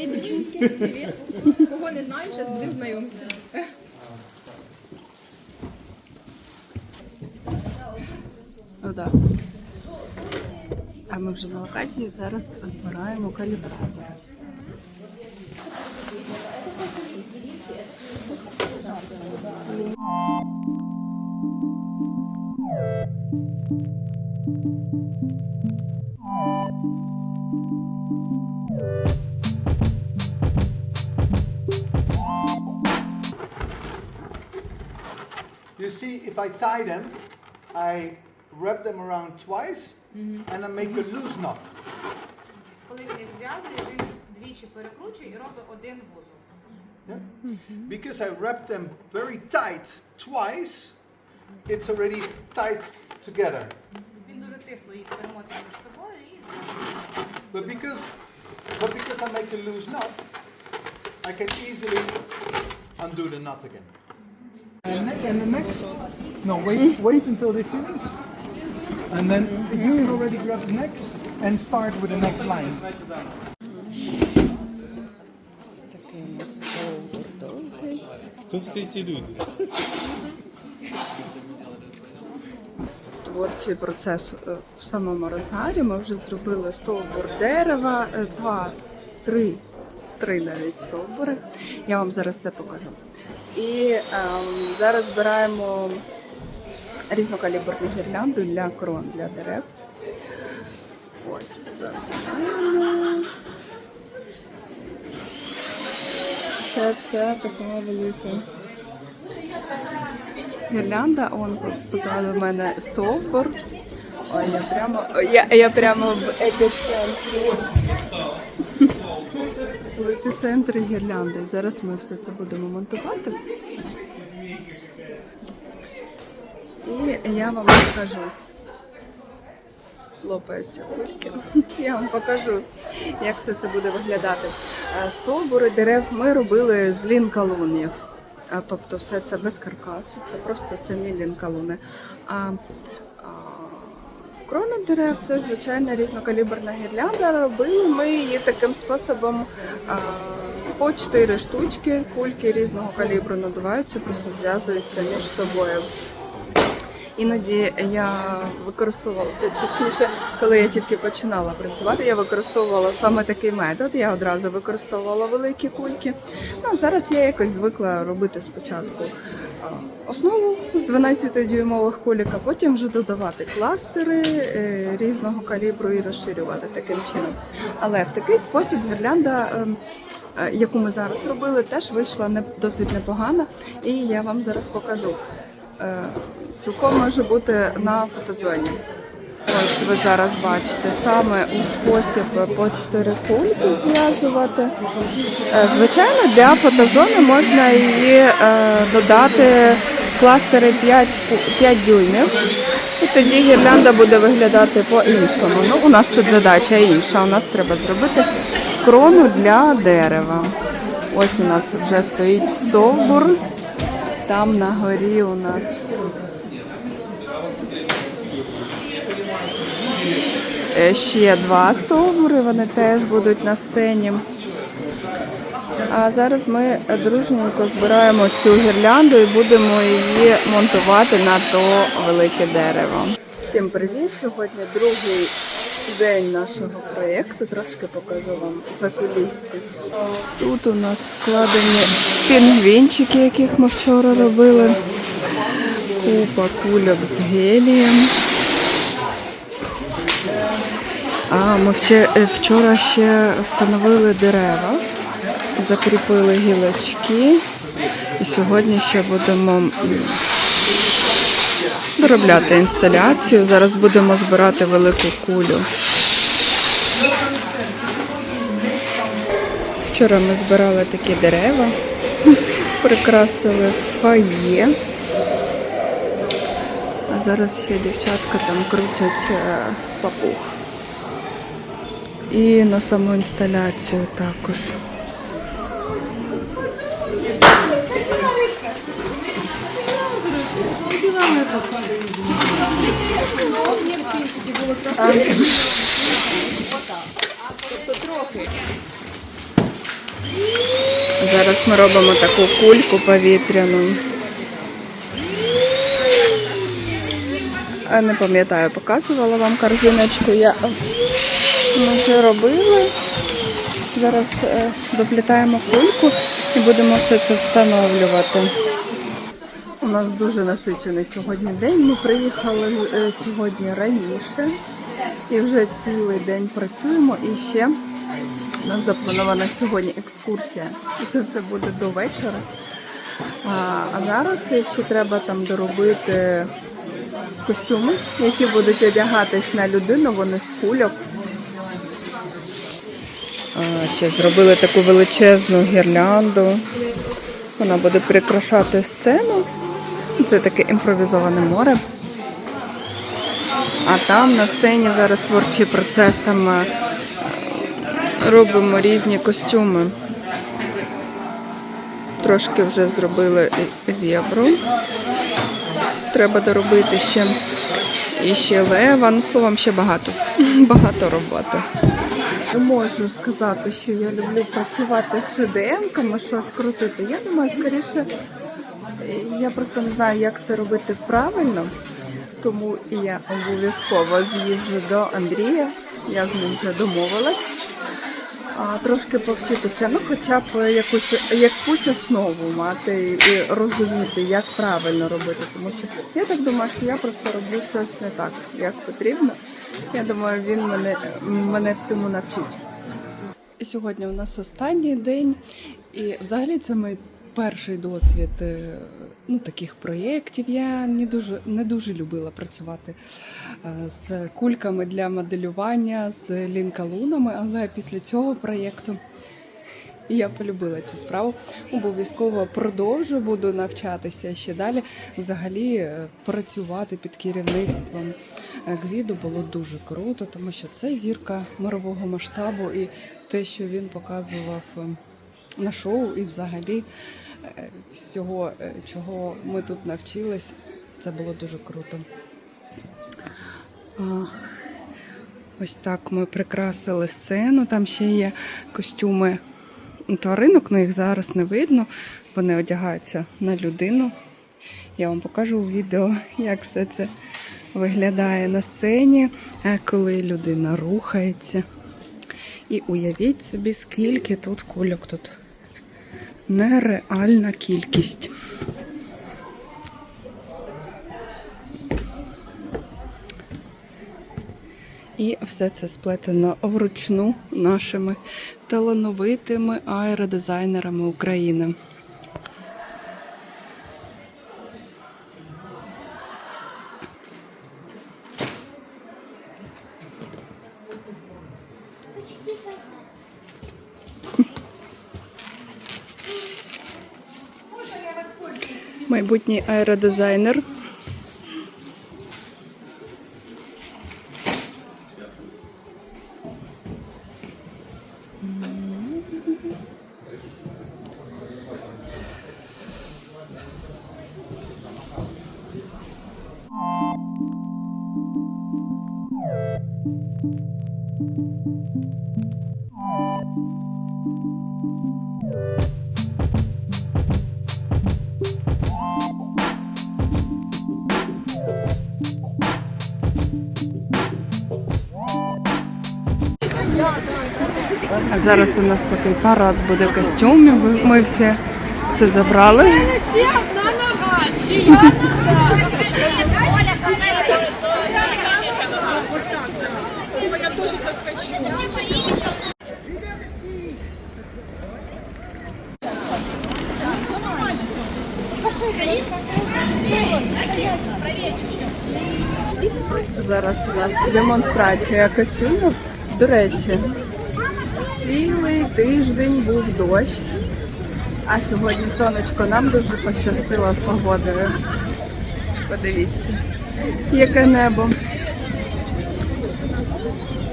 Привіт, дівчинки. Привіт. Кого не знаєш, я будемо знайомитися. Отак. А ми вже на локації зараз збираємо калібратор. You see, if I tie them, I wrap them around twice and I make a loose knot. Коли він їх зв'язує, він двічі перекручує і робить один вузол. Yeah? Because I wrap them very tight twice, it's already tight together. Він дуже тисло їх перемотує між собою і зв'язує. But because, but because I make a loose knot, I can easily undo the knot again. And, and the next, no, wait, wait until they finish. And then you can already grab the next and start with the next line. Хто всі ті люди? Творчий процес е, в самому розгарі. Ми вже зробили стовбур дерева, е, два, три, три навіть стовбури. Я вам зараз це покажу. І ем, зараз збираємо різнокаліберну гірлянду для крон, для дерев. Ось забираємо. Це все така велика. Гірлянда, он позаду в мене стовбур. Ой, я прямо, я, я прямо в епіцентрі. В гірлянди. Зараз ми все це будемо монтувати. І я вам покажу. Лопаються кульки. Я вам покажу, як все це буде виглядати. Е, Стовбури дерев ми робили з лінкалунів. А, тобто все це без каркасу, це просто самі лінкалуни. А крона дерев це звичайна різнокаліберна гірлянда. Робили ми її таким способом. По чотири штучки, кульки різного калібру надуваються, просто зв'язуються між собою. Іноді я використовувала, точніше, коли я тільки починала працювати, я використовувала саме такий метод. Я одразу використовувала великі кульки. Ну зараз я якось звикла робити спочатку основу з 12-дюймових кульок, а потім вже додавати кластери е, різного калібру і розширювати таким чином. Але в такий спосіб гірлянда. ем, е, Яку ми зараз робили, теж вийшла досить непогана, і я вам зараз покажу. Е, Цілком може бути на фотозоні. Ось ви зараз бачите саме у спосіб по чотири кульки зв'язувати. Звичайно, для фотозони можна її додати кластери 5, 5 дюймів. І тоді гірлянда буде виглядати по-іншому. Ну, у нас тут задача інша. У нас треба зробити крону для дерева. Ось у нас вже стоїть стовбур. Там на горі у нас Е, ще два стовбури, вони теж будуть на сцені. А зараз ми дружненько збираємо цю гірлянду і будемо її монтувати на то велике дерево. Всім привіт! Сьогодні другий день нашого проєкту. Трошки покажу вам за кулісся. Тут у нас складені пінгвінчики, яких ми вчора робили. Купа кульок з гелієм. А, ми вчора ще встановили дерева, закріпили гілочки. І сьогодні ще будемо м, доробляти інсталяцію. Зараз будемо збирати велику кулю. Вчора ми збирали такі дерева, прикрасили фає. А зараз ще дівчатка там крутять е, папух. І на саму інсталяцію також. Зараз ми робимо таку кульку повітряну. Не пам'ятаю, показувала вам корзиночку. Я ми вже робили. Зараз е, доплітаємо кульку і будемо все це встановлювати. Нас дуже насичений сьогодні день. Ми приїхали е, сьогодні раніше і вже цілий день працюємо. І ще у нас запланована сьогодні екскурсія. І це все буде до вечора. А, зараз ще треба там доробити костюми, які будуть одягатись на людину, вони з кульок. Ще зробили таку величезну гірлянду. Вона буде прикрашати сцену. Це таке імпровізоване море. А там на сцені зараз творчий процес, там е, робимо різні костюми. Трошки вже зробили з євро. Треба доробити ще і ще лева. Ну, словом, ще багато. Багато роботи. Можу сказати, що я люблю працювати з шеденками, щось крутити. Я думаю, скоріше, я просто не знаю, як це робити правильно, тому я обов'язково з'їжджу до Андрія. Я з ним вже домовилась. А, трошки повчитися, ну хоча б якусь, якусь основу мати і розуміти, як правильно робити. Тому що я так думаю, що я просто роблю щось не так, як потрібно. Я думаю, він мене, мене всьому навчить. Сьогодні у нас останній день, і взагалі це мій перший досвід е, ну, таких проєктів. Я не дуже, не дуже любила працювати е, з кульками для моделювання, з лінкалунами, але після цього проєкту я полюбила цю справу. Обов'язково продовжу, буду навчатися ще далі. Взагалі е, працювати під керівництвом Гвіду було дуже круто, тому що це зірка мирового масштабу і те, що він показував на шоу, і взагалі е, всього, е, чого ми тут навчились, це було дуже круто. Ось так ми прикрасили сцену. Там ще є костюми тваринок, але їх зараз не видно. Вони одягаються на людину. Я вам покажу у відео, як все це виглядає на сцені, е, коли людина рухається. І уявіть собі, скільки тут кульок тут. Нереальна кількість. І все це сплетено вручну нашими талановитими аеродизайнерами України. Майбутній аеродизайнер. А зараз у нас такий парад буде костюмів. Ми всі все забрали. Зараз у нас демонстрація костюмів. До речі, цілий тиждень був дощ, а сьогодні сонечко нам дуже пощастило з погодою. Подивіться, яке небо.